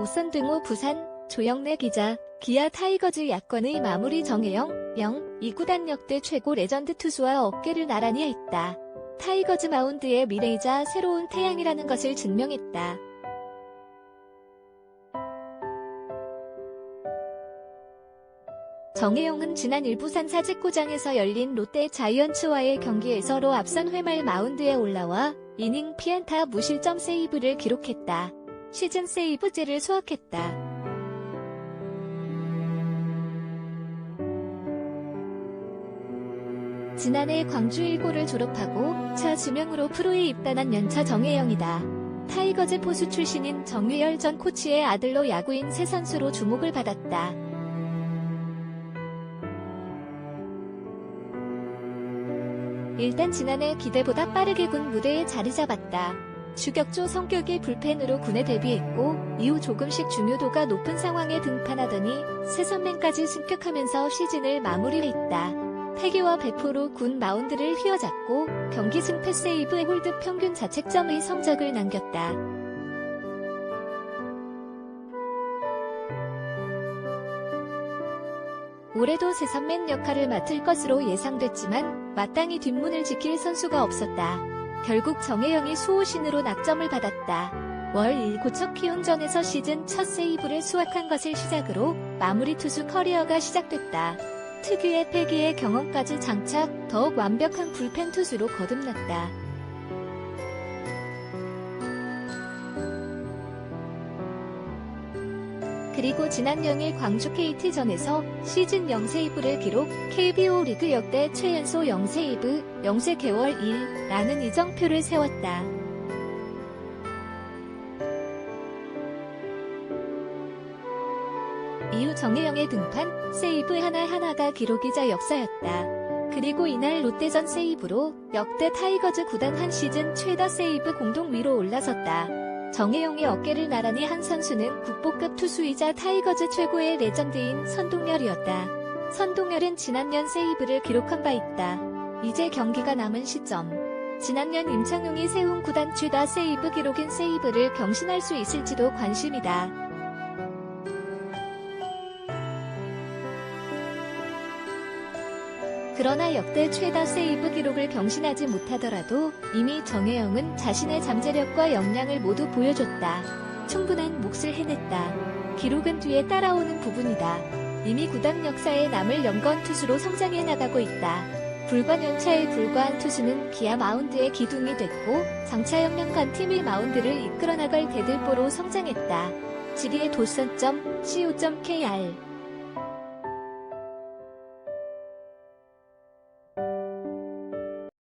오선등호 부산, 조영래 기자, 기아 타이거즈 야권의 마무리 정혜영, 영, 이 구단 역대 최고 레전드 투수와 어깨를 나란히 했다. 타이거즈 마운드의 미래이자 새로운 태양이라는 것을 증명했다. 정혜영은 지난 일부산 사직구장에서 열린 롯데 자이언츠와의 경기에서 로 앞선 회말 마운드에 올라와 이닝 피안타 무실점 세이브를 기록했다. 시즌 세이브제를 수확했다. 지난해 광주 1고를 졸업하고 차 지명으로 프로에 입단한 연차 정혜영이다. 타이거즈 포수 출신인 정유열 전 코치의 아들로 야구인 새 선수로 주목을 받았다. 일단 지난해 기대보다 빠르게 군 무대에 자리 잡았다. 주격조 성격의 불펜으로 군에 데뷔했고 이후 조금씩 중요도가 높은 상황에 등판하더니 새 선맨까지 승격하면서 시즌을 마무리했다. 패기와 배포로 군 마운드를 휘어잡고 경기 승패 세이브 홀드 평균 자책점의 성적을 남겼다. 올해도 세선맨 역할을 맡을 것으로 예상됐지만 마땅히 뒷문을 지킬 선수가 없었다. 결국 정혜영이 수호신으로 낙점을 받았다. 월 1 고척 키움전에서 시즌 첫 세이브를 수확한 것을 시작으로 마무리 투수 커리어가 시작됐다. 특유의 패기의 경험까지 장착, 더욱 완벽한 불펜 투수로 거듭났다. 그리고 지난 0일 광주 KT전에서 시즌 0세이브를 기록, KBO 리그 역대 최연소 0세이브, 0세 개월 1라는 이정표를 세웠다. 이후 정혜영의 등판, 세이브 하나하나가 기록이자 역사였다. 그리고 이날 롯데전 세이브로 역대 타이거즈 구단 한 시즌 최다 세이브 공동 위로 올라섰다. 정혜영의 어깨를 나란히 한 선수는 국보급 투수이자 타이거즈 최고의 레전드인 선동열이었다. 선동열은 지난년 세이브를 기록한 바 있다. 이제 경기가 남은 시점. 지난년 임창용이 세운 구단 최다 세이브 기록인 세이브를 경신할 수 있을지도 관심이다. 그러나 역대 최다 세이브 기록을 경신하지 못하더라도 이미 정혜영은 자신의 잠재력과 역량을 모두 보여줬다. 충분한 몫을 해냈다. 기록은 뒤에 따라오는 부분이다. 이미 구단 역사에 남을 연건 투수로 성장해 나가고 있다. 불과연차에 불과한 투수는 기아 마운드의 기둥이 됐고 장차 영명간 팀의 마운드를 이끌어 나갈 대들보로 성장했다. 지리의 도선점 co.kr